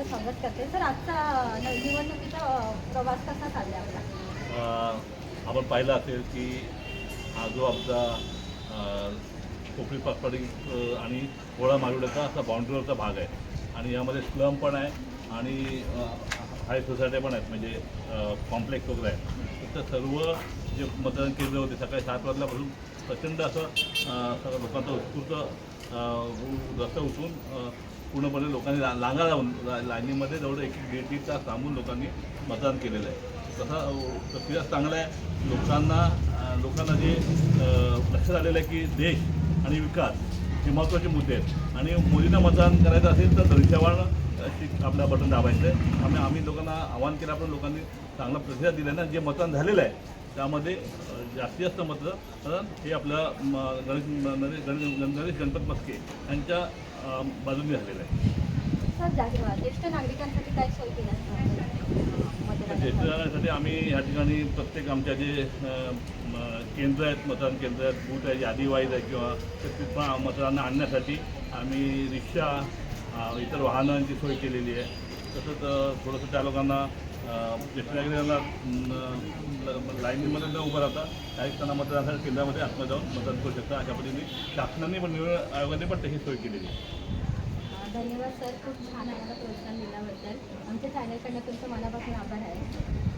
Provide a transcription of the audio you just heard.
आपलं स्वागत करते. सर आजचा निवडणुकीचा प्रवास कसा चालला आपला? आपण पाहिलं असेल की हा जो आमचा कोपरी पाकपाडी आणि कोळा मालवड्याचा असा बाउंड्रीवरचा भाग आहे. आणि यामध्ये स्लम पण आहे आणि हाय सोसायट्या पण आहेत. म्हणजे कॉम्प्लेक्स वगैरे आहेत. तर सर्व जे मतदान केंद्र होते सकाळी सात वाजल्यापासून प्रचंड असं सगळ्या लोकांचा उत्स्फूर्त रस्ता उठून पूर्णपणे लोकांनी ला- लांगा लावून लाईनीमध्ये जवळ एक दीड दीड तास थांबून लोकांनी मतदान केलेलं आहे. तसा प्रतिसाद प्रक्रिया चांगला आहे. लोकांना लोकांना जे लक्षात आलेलं आहे की देश आणि विकास हे महत्त्वाचे मुद्दे आहेत. आणि मोदींना मतदान करायचं असेल तर दृश्यवान अशी आपला बटन दाबायचं आहे. आम्ही आम्ही लोकांना आवाहन केलं पण लोकांनी चांगला प्रतिसाद दिला ना जे मतदान झालेलं आहे त्यामध्ये जास्तीत जास्त मतदान हे आपलं म, गणेश गणेश गणपत मस्के यांच्या बाजूने झालेलं आहे. ज्येष्ठ नागरिकांसाठी काय सोय आम्ही या ठिकाणी प्रत्येक आमच्या जे केंद्र आहेत मतदान केंद्र आहेत बूथ आहे यादी वाईज आहे किंवा मतदारांना आणण्यासाठी आम्ही रिक्षा इतर वाहनांची सोय केलेली आहे. तसंच थोडंसं त्या लोकांना अ, ज्येष्ठ नागरिकांना न, लाईनीमध्ये न उभं राहता काही त्यांना मतदानासाठी केंद्रामध्ये आतमध्ये जाऊन मतदान करू शकता. अशा पद्धतीने शासनाने पण निवडणूक आयोगाने पण तशी सोय केलेली आहे. धन्यवाद सर. खूप छान आम्हाला प्रोत्साहन दिल्याबद्दल. आमच्या चॅनलकडनं तुमचं मनापासून आभार आहे.